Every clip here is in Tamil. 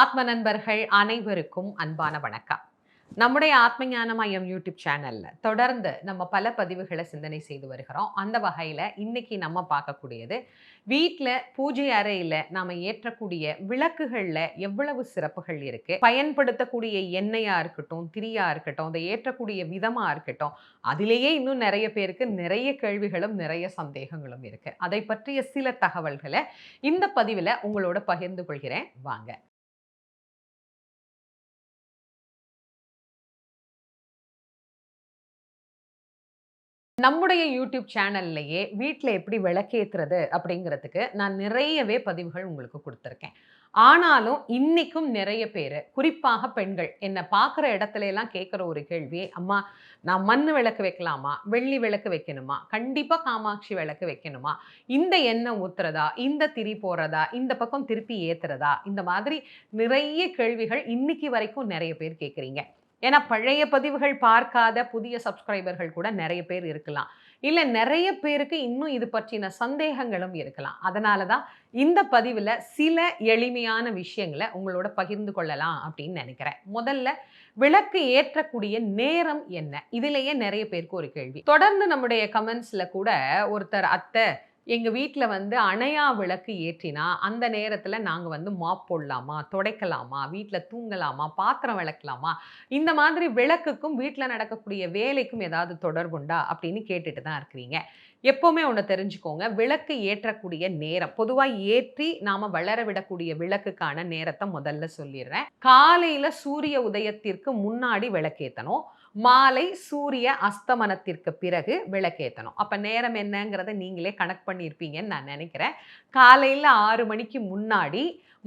ஆத்ம நண்பர்கள் அனைவருக்கும் அன்பான வணக்கம். நம்முடைய ஆத்ம ஞான மையம் யூடியூப் சேனல்ல தொடர்ந்து நம்ம பல பதிவுகளை சிந்தனை செய்து வருகிறோம். அந்த வகையில இன்னைக்கு நம்ம பார்க்கக்கூடியது வீட்டில் பூஜை அறையில நாம ஏற்றக்கூடிய விளக்குகள்ல எவ்வளவு சிறப்புகள் இருக்கு? பயன்படுத்தக்கூடிய எண்ணெயா இருக்கட்டும் திரியா இருக்கட்டும் அதை ஏற்றக்கூடிய விதமா இருக்கட்டும் அதிலேயே இன்னும் நிறைய பேருக்கு நிறைய கேள்விகளும் நிறைய சந்தேகங்களும் இருக்கு. அதை பற்றிய சில தகவல்களை இந்த பதிவில் உங்களோட பகிர்ந்து கொள்கிறேன். வாங்க. நம்முடைய யூடியூப் சேனல்லையே வீட்டில் எப்படி விளக்கேற்றுறது அப்படிங்கிறதுக்கு நான் நிறையவே பதிவுகள் உங்களுக்கு கொடுத்துருக்கேன். ஆனாலும் இன்னைக்கும் நிறைய பேர் குறிப்பாக பெண்கள் என்னை பார்க்குற இடத்துல எல்லாம் கேட்குற ஒரு கேள்வி அம்மா நான் மண் விளக்கு வைக்கலாமா? வெள்ளி விளக்கு வைக்கணுமா? கண்டிப்பாக காமாட்சி விளக்கு வைக்கணுமா? இந்த எண்ணெய் ஊத்துறதா? இந்த திரி போடுறதா இந்த பக்கம் திருப்பி ஏற்றுறதா இந்த மாதிரி நிறைய கேள்விகள் இன்னைக்கு வரைக்கும் நிறைய பேர் கேட்குறீங்க. ஏன்னா பழைய பதிவுகள் பார்க்காத புதிய சப்ஸ்கிரைபர்கள் கூட நிறைய பேர் இருக்கலாம். இல்லை நிறைய பேருக்கு இன்னும் இது பற்றின சந்தேகங்களும் இருக்கலாம். அதனால தான் இந்த பதிவில் சில எளிமையான விஷயங்களை உங்களோட பகிர்ந்து கொள்ளலாம் அப்படின்னு நினைக்கிறேன். முதல்ல விளக்கு ஏற்றக்கூடிய நேரம் என்ன? இதுலேயே நிறைய பேருக்கு ஒரு கேள்வி. தொடர்ந்து நம்முடைய கமெண்ட்ஸில் கூட ஒருத்தர் அத்தை எங்கள் வீட்டில் வந்து அணையா விளக்கு ஏற்றினா அந்த நேரத்தில் நாங்கள் வந்து மாப் போடலாமா துடைக்கலாமா வீட்டில் தூங்கலாமா பாத்திரம் விளக்கலாமா இந்த மாதிரி விளக்குக்கும் வீட்டில் நடக்கக்கூடிய வேலைக்கும் ஏதாவது தொடர்புண்டா அப்படின்னு கேட்டுட்டு தான் இருக்கிறீங்க. எப்போவுமே ஒன்று தெரிஞ்சுக்கோங்க விளக்கு ஏற்றக்கூடிய நேரம் பொதுவாக ஏற்றி நாம் வளர விடக்கூடிய விளக்குக்கான நேரத்தை முதல்ல சொல்லிடுறேன். காலையில் சூரிய உதயத்திற்கு முன்னாடி விளக்கேற்றணும் மாலை சூரிய அஸ்தமனத்திற்கு பிறகு விளக்கேற்றணும் அப்போ நேரம் என்னங்கிறத நீங்களே கணக்கு பண்ணியிருப்பீங்கன்னு நான் நினைக்கிறேன். காலையில் ஆறு மணிக்கு முன்னாடி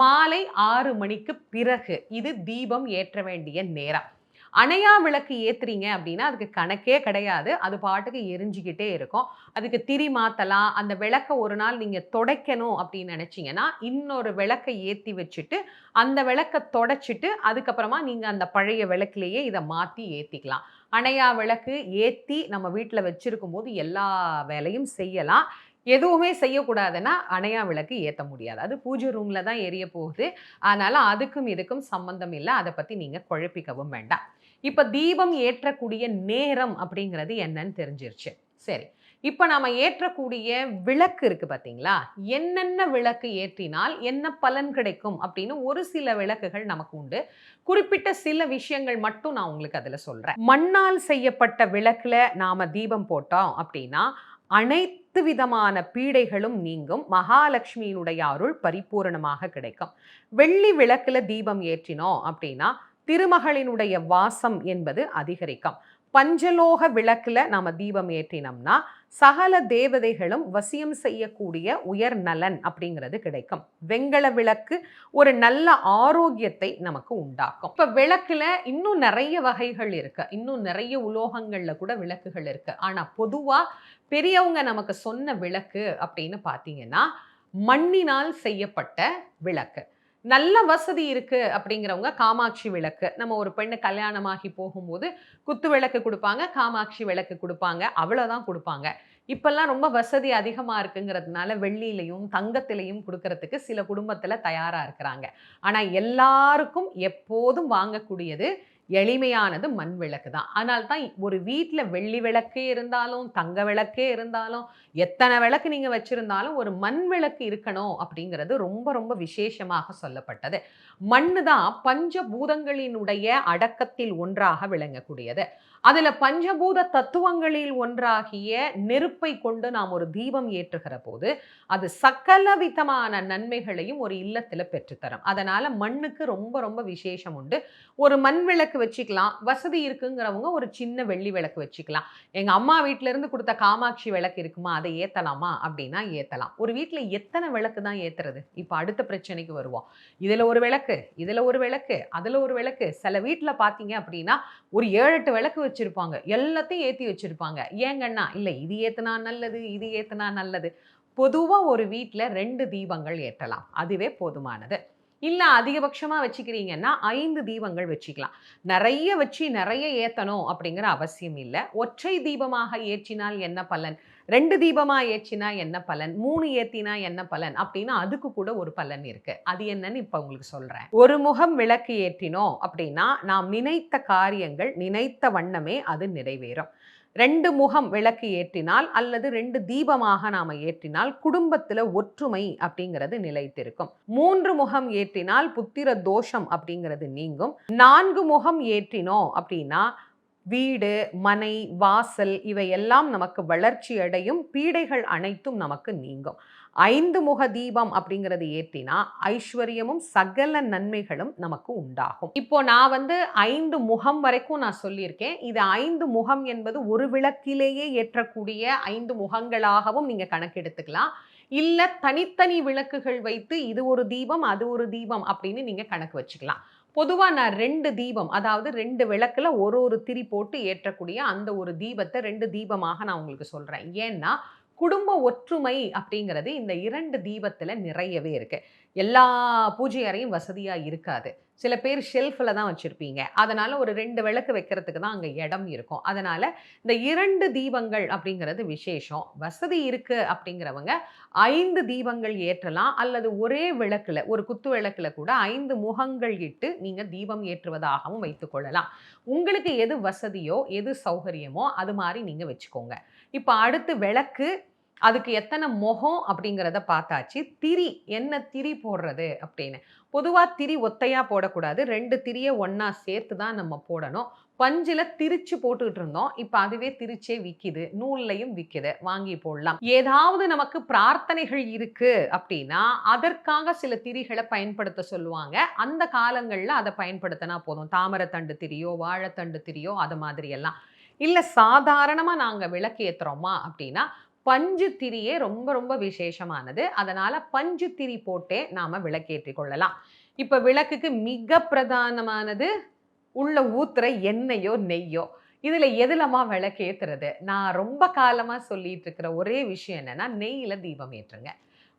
மாலை ஆறு மணிக்கு பிறகு இது தீபம் ஏற்ற வேண்டிய நேரம். அணையா விளக்கு ஏத்துறீங்க அப்படின்னா அதுக்கு கணக்கே கிடையாது. அது பாட்டுக்கு எரிஞ்சுக்கிட்டே இருக்கும். அதுக்கு திரி மாற்றலாம் அந்த விளக்கை ஒரு நாள் நீங்கள் தொடைக்கணும் அப்படின்னு நினச்சிங்கன்னா இன்னொரு விளக்கை ஏற்றி வச்சுட்டு அந்த விளக்கை தொடச்சிட்டு அதுக்கப்புறமா நீங்கள் அந்த பழைய விளக்குலேயே இதை மாற்றி ஏற்றிக்கலாம் அணையா விளக்கு ஏற்றி நம்ம வீட்டில் வச்சுருக்கும் போது எல்லா வேலையும் செய்யலாம். எதுவுமே செய்யக்கூடாதுன்னா அணையா விளக்கு ஏற்ற முடியாது. அது பூஜை ரூமில் தான் எரிய போகுது. அதனால் அதுக்கும் இதுக்கும் சம்பந்தம் இல்லை. அதை பற்றி நீங்கள் குழப்பிக்கவும் வேண்டாம். இப்போ தீபம் ஏற்றக்கூடிய நேரம் அப்படிங்கிறது என்னன்னு தெரிஞ்சிருச்சு. சரி. இப்போ நாம் ஏற்றக்கூடிய விளக்கு இருக்குது பார்த்தீங்களா என்னென்ன விளக்கு ஏற்றினால் என்ன பலன் கிடைக்கும் அப்படின்னு ஒரு சில விளக்குகள் நமக்கு உண்டு. குறிப்பிட்ட சில விஷயங்கள் மட்டும் நான் உங்களுக்கு அதில் சொல்கிறேன் மண்ணால் செய்யப்பட்ட விளக்கில் நாம் தீபம் போட்டோம் அப்படின்னா அனைத்து விதமான பீடைகளும் நீங்கும். மகாலட்சுமியினுடைய அருள் பரிபூரணமாக கிடைக்கும். வெள்ளி விளக்குல தீபம் ஏற்றினோம் அப்படின்னா திருமகளினுடைய வாசம் என்பது அதிகரிக்கும். பஞ்சலோக விளக்குல நாம தீபம் ஏற்றினோம்னா சகல தேவதைகளும் வசியம் செய்யக்கூடிய உயர் நலன் அப்படிங்கிறது கிடைக்கும். வெங்கல விளக்கு ஒரு நல்ல ஆரோக்கியத்தை நமக்கு உண்டாக்கும். இப்ப விளக்குல இன்னும் நிறைய வகைகள் இருக்கு. இன்னும் நிறைய உலோகங்கள்ல கூட விளக்குகள் இருக்கு. ஆனா பொதுவா பெரியவங்க நமக்கு சொன்ன விளக்கு அப்படின்னு பார்த்தீங்கன்னா மண்ணினால் செய்யப்பட்ட விளக்கு. நல்ல வசதி இருக்கு அப்படிங்கிறவங்க காமாட்சி விளக்கு. நம்ம ஒரு பெண்ணு கல்யாணமாகி போகும்போது குத்து விளக்கு கொடுப்பாங்க காமாட்சி விளக்கு கொடுப்பாங்க அவ்வளோதான் கொடுப்பாங்க. இப்பெல்லாம் ரொம்ப வசதி அதிகமாக இருக்குங்கிறதுனால வெள்ளியிலையும் தங்கத்திலையும் கொடுக்கறதுக்கு சில குடும்பத்தில் தயாராக இருக்கிறாங்க. ஆனால் எல்லாருக்கும் எப்போதும் வாங்கக்கூடியது எளிமையானது மண் விளக்கு தான். ஆனால் தான் ஒரு வீட்டில் வெள்ளி விளக்கே இருந்தாலும் தங்க விளக்கே இருந்தாலும் எத்தனை விளக்கு நீங்கள் வச்சுருந்தாலும் ஒரு மண் விளக்கு இருக்கணும் அப்படிங்கிறது ரொம்ப ரொம்ப விசேஷமாக சொல்லப்பட்டது. மண்ணு தான் பஞ்சபூதங்களினுடைய அடக்கத்தில் ஒன்றாக விளங்கக்கூடியது. அதில் பஞ்சபூத தத்துவங்களில் ஒன்றாகிய நெருப்பை கொண்டு நாம் ஒரு தீபம் ஏற்றுகிற போது அது சகல விதமான நன்மைகளையும் ஒரு இல்லத்தில் பெற்றுத்தரும். அதனால மண்ணுக்கு ரொம்ப ரொம்ப விசேஷம் உண்டு. ஒரு மண் விளக்கு வச்சுக்கலாம். வசதி இருக்குங்கிறவங்க ஒரு சின்ன வெள்ளி விளக்கு வச்சுக்கலாம். எங்கள் அம்மா வீட்டிலேருந்து கொடுத்த காமாட்சி விளக்கு இருக்குமா? அதை ஏற்றலாமா அப்படின்னா ஏற்றலாம் ஒரு வீட்டில் எத்தனை விளக்கு தான் ஏற்றுறது இப்போ அடுத்த பிரச்சனைக்கு வருவோம். இதில் ஒரு விளக்கு இதில் ஒரு விளக்கு அதில் ஒரு விளக்கு. சில வீட்டில் பார்த்தீங்க அப்படின்னா ஒரு ஏழு எட்டு விளக்கு வச்சுருப்பாங்க. எல்லாத்தையும் ஏற்றி வச்சுருப்பாங்க. ஏங்கன்னா இல்லை இது ஏற்றுனா நல்லது இது ஏற்றுனா நல்லது. பொதுவாக ஒரு வீட்டில் ரெண்டு தீபங்கள் ஏற்றலாம். அதுவே போதுமானது. இல்லை அதிகபட்சமாக வச்சுக்கிறீங்கன்னா ஐந்து தீபங்கள் வச்சுக்கலாம். நிறைய வச்சு நிறைய ஏற்றணும் அப்படிங்கிற அவசியம் இல்லை. ஒற்றை தீபமாக ஏற்றினால் என்ன பலன்? ரெண்டு தீபமாக ஏற்றினா என்ன பலன்? மூணு ஏற்றினா என்ன பலன்? அப்படின்னா அதுக்கு கூட ஒரு பலன் இருக்கு. அது என்னன்னு இப்போ உங்களுக்கு சொல்கிறேன் ஒரு முகம் விளக்கு ஏற்றினோம் அப்படின்னா நாம் நினைத்த காரியங்கள் நினைத்த வண்ணமே அது நிறைவேறும். ரெண்டு முகம் விளக்கு ஏற்றினால் அல்லது ரெண்டு தீபமாக நாம ஏற்றினால் குடும்பத்துல ஒற்றுமை அப்படிங்கிறது நிலைத்திருக்கும். மூன்று முகம் ஏற்றினால் புத்திர தோஷம் அப்படிங்கிறது நீங்கும். நான்கு முகம் ஏற்றினோம் அப்படின்னா வீடு மனை வாசல் இவையெல்லாம் நமக்கு வளர்ச்சி அடையும். பீடைகள் அனைத்தும் நமக்கு நீங்கும். ஐந்து முக தீபம் அப்படிங்கிறது ஏற்றினா ஐஸ்வர்யமும் சகல நன்மைகளும் நமக்கு உண்டாகும். இப்போ நான் வந்து ஐந்து முகம் வரைக்கும் நான் சொல்லியிருக்கேன். இது ஐந்து முகம் என்பது ஒரு விளக்கிலேயே ஏற்றக்கூடிய ஐந்து முகங்களாகவும் நீங்க கணக்கெடுத்துக்கலாம். இல்ல தனித்தனி விளக்குகள் வைத்து இது ஒரு தீபம் அது ஒரு தீபம் அப்படின்னு நீங்க கணக்கு வச்சுக்கலாம். பொதுவாக நான் ரெண்டு தீபம் அதாவது ரெண்டு விளக்கில் ஒரு ஒரு திரி போட்டு ஏற்றக்கூடிய அந்த ஒரு தீபத்தை ரெண்டு தீபமாக நான் உங்களுக்கு சொல்கிறேன் ஏன்னா குடும்ப ஒற்றுமை அப்படிங்கிறது இந்த இரண்டு தீபத்தில் நிறையவே இருக்கு. எல்லா பூஜை அறையும் வசதியாக இருக்காது. சில பேர் ஷெல்ஃபில் தான் வச்சுருப்பீங்க. அதனால் ஒரு ரெண்டு விளக்கு வைக்கிறதுக்கு தான் அங்கே இடம் இருக்கும். அதனால் இந்த இரண்டு தீபங்கள் அப்படிங்கிறது விசேஷம். வசதி இருக்குது அப்படிங்கிறவங்க ஐந்து தீபங்கள் ஏற்றலாம். அல்லது ஒரே விளக்கில் ஒரு குத்து விளக்கில் கூட ஐந்து முகங்கள் இட்டு நீங்கள் தீபம் ஏற்றுவதாகவும் வைத்துக்கொள்ளலாம் உங்களுக்கு எது வசதியோ எது சௌகரியமோ அது மாதிரி நீங்கள் வச்சுக்கோங்க. இப்போ அடுத்து விளக்கு அதுக்கு எத்தனை முகம் அப்படிங்கிறத பார்த்தாச்சு. திரி என்ன திரி போடுறது அப்படின்னு. பொதுவாக திரி ஒத்தையாக போடக்கூடாது. ரெண்டு திரியை ஒன்றா சேர்த்து தான் நம்ம போடணும். பஞ்சில் திரிச்சு போட்டுக்கிட்டு இருந்தோம். இப்போ அதுவே திரிச்சே விற்கிது நூல்லையும் விற்கிது வாங்கி போடலாம். ஏதாவது நமக்கு பிரார்த்தனைகள் இருக்கு அப்படின்னா அதற்காக சில திரிகளை பயன்படுத்த சொல்லுவாங்க. அந்த காலங்களில் அதை பயன்படுத்தினா போதும். தாமரத்தண்டு திரியோ வாழைத்தண்டு திரியோ அது மாதிரி எல்லாம். இல்லை சாதாரணமாக நாங்கள் விளக்கு ஏற்றுறோமா அப்படின்னா பஞ்சு திரியே ரொம்ப ரொம்ப விசேஷமானது. அதனால பஞ்சுத்திரி போட்டே நாம விளக்கேற்றி கொள்ளலாம். இப்ப விளக்குக்கு மிக பிரதானமானது உள்ள ஊத்துற எண்ணெயோ நெய்யோ? இதுல எதுலமா விளக்கேத்துறது? நான் ரொம்ப காலமா சொல்லிட்டு இருக்கிற ஒரே விஷயம் என்னன்னா நெய்யில தீபம் ஏற்றுங்க.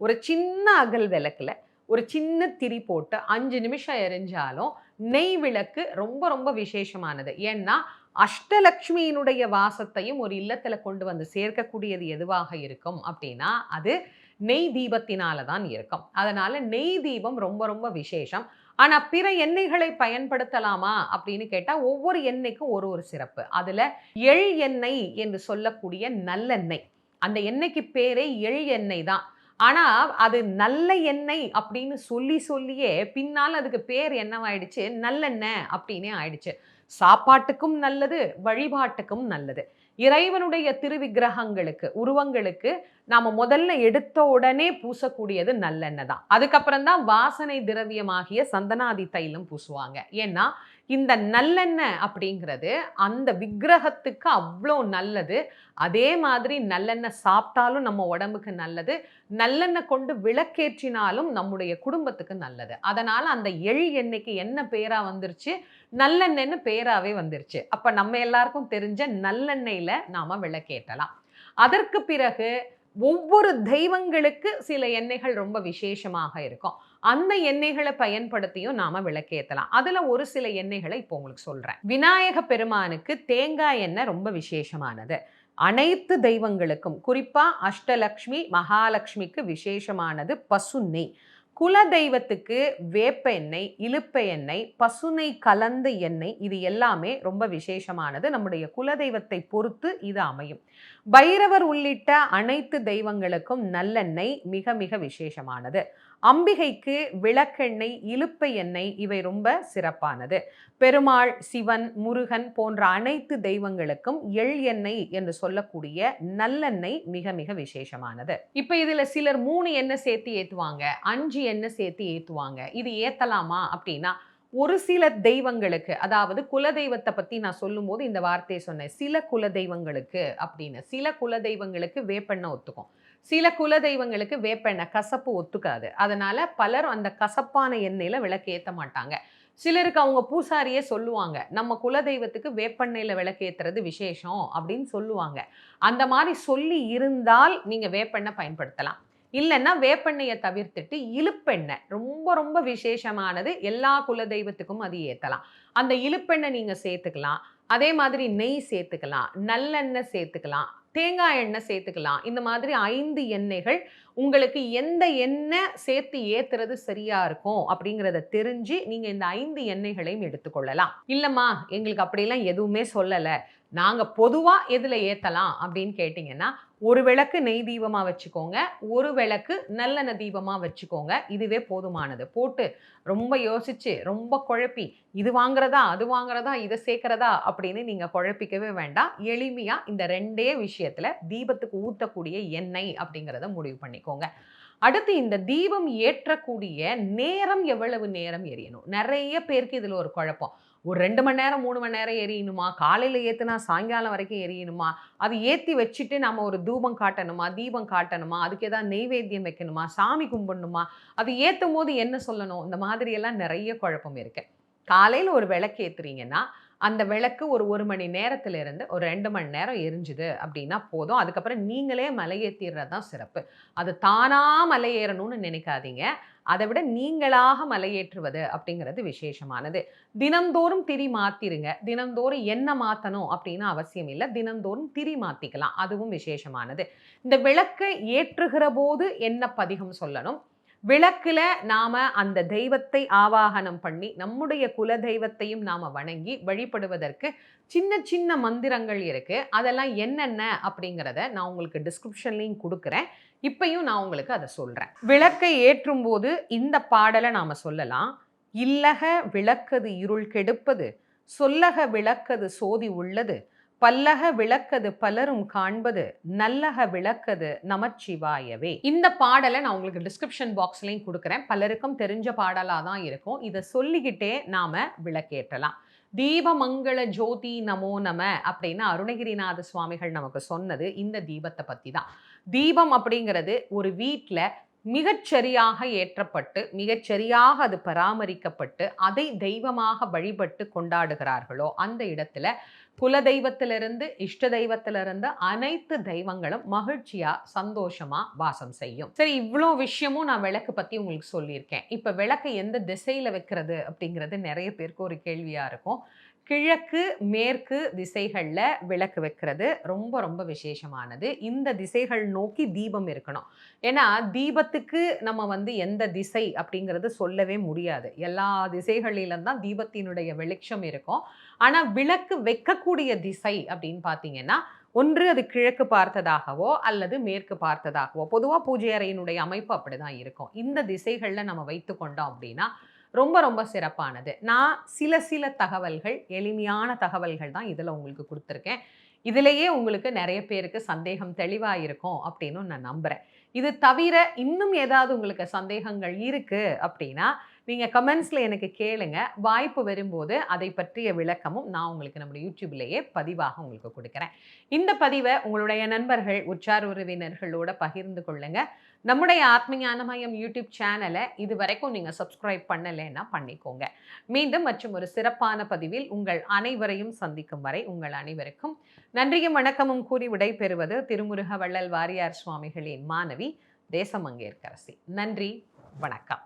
ஒரு சின்ன அகல் விளக்குல ஒரு சின்ன திரி போட்டு அஞ்சு நிமிஷம் எரிஞ்சாலும் நெய் விளக்கு ரொம்ப ரொம்ப விசேஷமானது. ஏன்னா அஷ்டலக்ஷ்மியினுடைய வாசத்தையும் ஒரு இல்லத்தில் கொண்டு வந்து சேர்க்கக்கூடியது எதுவாக இருக்கும் அப்படின்னா அது நெய் தீபத்தினால தான் இருக்கும். அதனால் நெய் தீபம் ரொம்ப ரொம்ப விசேஷம். ஆனால் பிற எண்ணெய்களை பயன்படுத்தலாமா அப்படின்னு கேட்டால் ஒவ்வொரு எண்ணெய்க்கும் ஒரு ஒரு சிறப்பு. அதில் எள் எண்ணெய் என்று சொல்லக்கூடிய நல்லெண்ணெய். அந்த எண்ணெய்க்கு பேரே எள் எண்ணெய் தான். ஆனா அது நல்ல எண்ணெய் அப்படின்னு சொல்லி சொல்லியே பின்னால் அதுக்கு பேர் என்னவாயிடுச்சு? நல்லெண்ணெய் அப்படின்னே ஆயிடுச்சு. சாப்பாட்டுக்கும் நல்லது வழிபாட்டுக்கும் நல்லது. இறைவனுடைய திருவிக்கிரகங்களுக்கு உருவங்களுக்கு நாம முதல்ல எடுத்த உடனே பூசக்கூடியது நல்லெண்ணெய் தான். அதுக்கப்புறம் தான் வாசனை திரவியமாகிய சந்தனாதி தைலம் பூசுவாங்க. ஏன்னா இந்த நல்லெண்ணெய் அப்படிங்கிறது அந்த விக்கிரகத்துக்கு அவ்வளோ நல்லது. அதே மாதிரி நல்லெண்ணெய் சாப்பிட்டாலும் நம்ம உடம்புக்கு நல்லது. நல்லெண்ணெய் கொண்டு விளக்கேற்றினாலும் நம்முடைய குடும்பத்துக்கு நல்லது. அதனால் அந்த எள் எண்ணெய்க்கு என்ன பேராக வந்துருச்சு? நல்லெண்ணெய்னு பேராகவே வந்துருச்சு. அப்போ நம்ம எல்லாருக்கும் தெரிஞ்ச நல்லெண்ணெயில் நாம் விளக்கேற்றலாம். அதற்கு பிறகு ஒவ்வொரு தெய்வங்களுக்கு சில எண்ணெய்கள் ரொம்ப விசேஷமாக இருக்கும். அந்த எண்ணெய்களை பயன்படுத்தியும் நாம விளக்கேற்றலாம் அதுல ஒரு சில எண்ணெய்களை இப்போ உங்களுக்கு சொல்றேன். விநாயக பெருமானுக்கு தேங்காய் எண்ணெய் ரொம்ப விசேஷமானது. அனைத்து தெய்வங்களுக்கும் குறிப்பா அஷ்டலக்ஷ்மி மகாலட்சுமிக்கு விசேஷமானது பசு நெய். குல தெய்வத்துக்கு வேப்ப எண்ணெய் இழுப்ப எண்ணெய் பசுனை கலந்த எண்ணெய் இது எல்லாமே ரொம்ப விசேஷமானது. நம்முடைய குல தெய்வத்தை பொறுத்து இது அமையும். பைரவர் உள்ளிட்ட அனைத்து தெய்வங்களுக்கும் நல்லெண்ணெய் மிக மிக விசேஷமானது. அம்பிகைக்கு விளக்கெண்ணெய் இழுப்பை எண்ணெய் இவை ரொம்ப சிறப்பானது. பெருமாள் சிவன் முருகன் போன்ற அனைத்து தெய்வங்களுக்கும் எள் எண்ணெய் என்று சொல்லக்கூடிய நல்லெண்ணெய் மிக மிக விசேஷமானது. இப்ப இதுல சிலர் மூணு எண்ணெய் சேர்த்து ஏற்றுவாங்க அஞ்சு எண்ணெய் சேர்த்து ஏற்றுவாங்க இது ஏத்தலாமா அப்படின்னா ஒரு சில தெய்வங்களுக்கு அதாவது குல தெய்வத்தை பத்தி நான் சொல்லும்போது இந்த வார்த்தையை சொன்னேன். சில குல தெய்வங்களுக்கு அப்படின்னு. சில குல தெய்வங்களுக்கு வேப்பெண்ணை ஒத்துக்கும். சில குல தெய்வங்களுக்கு வேப்பெண்ணெய் கசப்பு ஒத்துக்காது. அதனால பலர் அந்த கசப்பான எண்ணெயில விளக்கு ஏற்ற மாட்டாங்க. சிலருக்கு அவங்க பூசாரியே சொல்லுவாங்க நம்ம குலதெய்வத்துக்கு வேப்பெண்ணெயில விளக்கேத்துறது விசேஷம் அப்படின்னு சொல்லுவாங்க. அந்த மாதிரி சொல்லி இருந்தால் நீங்க வேப்பெண்ணெய் பயன்படுத்தலாம். இல்லைன்னா வேப்பெண்ணெயை தவிர்த்துட்டு இழுப்பெண்ணெய் ரொம்ப ரொம்ப விசேஷமானது எல்லா குலதெய்வத்துக்கும் அது ஏற்றலாம் அந்த இழுப்பெண்ணெய் நீங்கள் சேர்த்துக்கலாம். அதே மாதிரி நெய் சேர்த்துக்கலாம் நல்லெண்ணெய் சேர்த்துக்கலாம் தேங்காய் எண்ணெய் சேர்த்துக்கலாம். இந்த மாதிரி ஐந்து எண்ணெய்கள் உங்களுக்கு எந்த எண்ணெய் சேர்த்து ஏத்துறது சரியா இருக்கும் அப்படிங்கிறத தெரிஞ்சு நீங்க இந்த ஐந்து எண்ணெய்களையும் எடுத்துக்கொள்ளலாம். இல்லம்மா எங்களுக்கு அப்படிலாம் எதுவுமே சொல்லலை. நாங்கள் பொதுவாக எதில் ஏற்றலாம் அப்படின்னு கேட்டிங்கன்னா ஒரு விளக்கு நெய் தீபமாக வச்சுக்கோங்க. ஒரு விளக்கு நல்லெண்ணெய் தீபமாக வச்சுக்கோங்க. இதுவே போதுமானது. போட்டு ரொம்ப யோசித்து ரொம்ப குழப்பி இது வாங்குறதா அது வாங்குறதா இதை சேர்க்குறதா அப்படின்னு நீங்கள் குழப்பிக்கவே வேண்டாம். எளிமையாக இந்த ரெண்டே விஷயத்தில் தீபத்துக்கு ஊற்றக்கூடிய எண்ணெய் அப்படிங்கிறத முடிவு பண்ணிக்கோங்க. அடுத்து இந்த தீபம் ஏற்றக்கூடிய நேரம் எவ்வளவு நேரம் எரியணும்? நிறைய பேருக்கு இதில் ஒரு குழப்பம். ஒரு ரெண்டு மணி நேரம் மூணு மணி நேரம் எரியணுமா? காலையில் ஏற்றுனா சாயங்காலம் வரைக்கும் எரியணுமா? அது ஏற்றி வச்சுட்டு நம்ம ஒரு தூபம் காட்டணுமா? தீபம் காட்டணுமா? அதுக்கு ஏதாவது நெய்வேத்தியம் வைக்கணுமா? சாமி கும்பிடணுமா? அது ஏற்றும் போது என்ன சொல்லணும்? இந்த மாதிரியெல்லாம் நிறைய குழப்பம் இருக்கு. காலையில் ஒரு விளக்கு ஏற்றுறீங்கன்னா அந்த விளக்கு ஒரு ஒரு மணி நேரத்திலிருந்து ஒரு ரெண்டு மணி நேரம் எரிஞ்சுது அப்படின்னா போதும். அதுக்கப்புறம் நீங்களே மலையேற்றிடுறது தான் சிறப்பு. அது தானாக மலையேறணும்னு நினைக்காதீங்க. அதை விட நீங்களாக மலையேற்றுவது அப்படிங்கிறது விசேஷமானது. தினந்தோறும் திரி மாற்றிருங்க தினந்தோறும் என்ன மாற்றணும் அப்படின்னு அவசியம் இல்லை. தினந்தோறும் திரி மாற்றிக்கலாம் அதுவும் விசேஷமானது. இந்த விளக்கை ஏற்றுகிற போது என்ன பதிகம் சொல்லணும்? விளக்கில் நாம் அந்த தெய்வத்தை ஆவாகனம் பண்ணி நம்முடைய குல தெய்வத்தையும் நாம் வணங்கி வழிபடுவதற்கு சின்ன சின்ன மந்திரங்கள் இருக்குது அதெல்லாம் என்னென்ன அப்படிங்கிறத நான் உங்களுக்கு டிஸ்கிரிப்ஷன்லையும் கொடுக்குறேன். இப்பையும் நான் உங்களுக்கு அதை சொல்கிறேன் விளக்கை ஏற்றும் போது இந்த பாடலை நாம சொல்லலாம். இல்லக விளக்கது இருள் கெடுப்பது சொல்லக விளக்கது சோதி உள்ளது. பல்லக விளக்கது பலரும் காண்பது நல்லக விளக்கது நமச்சிவாயவே. இந்த பாடலை நான் உங்களுக்கு டிஸ்கிரிப்ஷன் பாக்ஸ்லையும் கொடுக்குறேன். பலருக்கும் தெரிஞ்ச பாடலாக தான் இருக்கும். இதை சொல்லிக்கிட்டே நாம விளக்கேற்றலாம். தீபமங்கள ஜோதி நமோ நம அப்படின்னு அருணகிரிநாத சுவாமிகள் நமக்கு சொன்னது இந்த தீபத்தை பற்றி தான் தீபம் அப்படிங்கிறது ஒரு வீட்டில் மிகச்சரியாக ஏற்றப்பட்டு மிகச்சரியாக அது பராமரிக்கப்பட்டு அதை தெய்வமாக வழிபட்டு கொண்டாடுகிறார்களோ அந்த இடத்துல குல தெய்வத்திலிருந்து இஷ்ட தெய்வத்திலிருந்து அனைத்து தெய்வங்களும் மகிழ்ச்சியா சந்தோஷமா வாசம் செய்யும். சரி இவ்வளோ விஷயமும் நான் விளக்கு பத்தி உங்களுக்கு சொல்லியிருக்கேன். இப்ப விளக்கு எந்த திசையில வைக்கிறது அப்படிங்கிறது நிறைய பேருக்கு ஒரு கேள்வியா இருக்கும். கிழக்கு மேற்கு திசைகளில் விளக்கு வைக்கிறது. ரொம்ப ரொம்ப விசேஷமானது. இந்த திசைகள் நோக்கி தீபம் இருக்கணும். ஏன்னா தீபத்துக்கு நம்ம வந்து எந்த திசை அப்படிங்கிறது சொல்லவே முடியாது. எல்லா திசைகளிலும் தான் தீபத்தினுடைய வெளிச்சம் இருக்கும். ஆனால் விளக்கு வைக்கக்கூடிய திசை அப்படின்னு பார்த்தீங்கன்னா ஒன்று அது கிழக்கு பார்த்ததாகவோ அல்லது மேற்கு பார்த்ததாகவோ பொதுவாக பூஜை அறையினுடைய அமைப்பு அப்படிதான் இருக்கும். இந்த திசைகளில் நம்ம வைத்து கொண்டோம் அப்படின்னா ரொம்ப ரொம்ப சிறப்பானது. நான் சில சில தகவல்கள் எளிமையான தகவல்கள் தான் இதில் உங்களுக்கு கொடுத்துருக்கேன். இதிலேயே உங்களுக்கு நிறைய பேருக்கு சந்தேகம் தெளிவாக இருக்கும் அப்படின்னு நான் நம்புகிறேன் இது தவிர இன்னும் ஏதாவது உங்களுக்கு சந்தேகங்கள் இருக்குது அப்படின்னா நீங்கள் கமெண்ட்ஸில் எனக்கு கேளுங்க. வாய்ப்பு வரும்போது அதை பற்றிய விளக்கமும் நான் உங்களுக்கு நம்முடைய யூடியூப்லேயே பதிவாக உங்களுக்கு கொடுக்குறேன். இந்த பதிவை உங்களுடைய நண்பர்கள் உற்சார் உறவினர்களோட பகிர்ந்து கொள்ளுங்க. நம்முடைய ஆத்மஞானமயம் யூடியூப் சேனலை இது வரைக்கும் நீங்கள் சப்ஸ்கிரைப் பண்ணலைன்னா பண்ணிக்கோங்க. மீண்டும் மற்றும் ஒரு சிறப்பான பதிவில் உங்கள் அனைவரையும் சந்திக்கும் வரை உங்கள் அனைவருக்கும் நன்றியும் வணக்கமும் கூறி விடைபெறுவது திருமுருக வள்ளல் வாரியார் சுவாமிகளின் மாணவி தேசமங்கேற்கரசி. நன்றி வணக்கம்.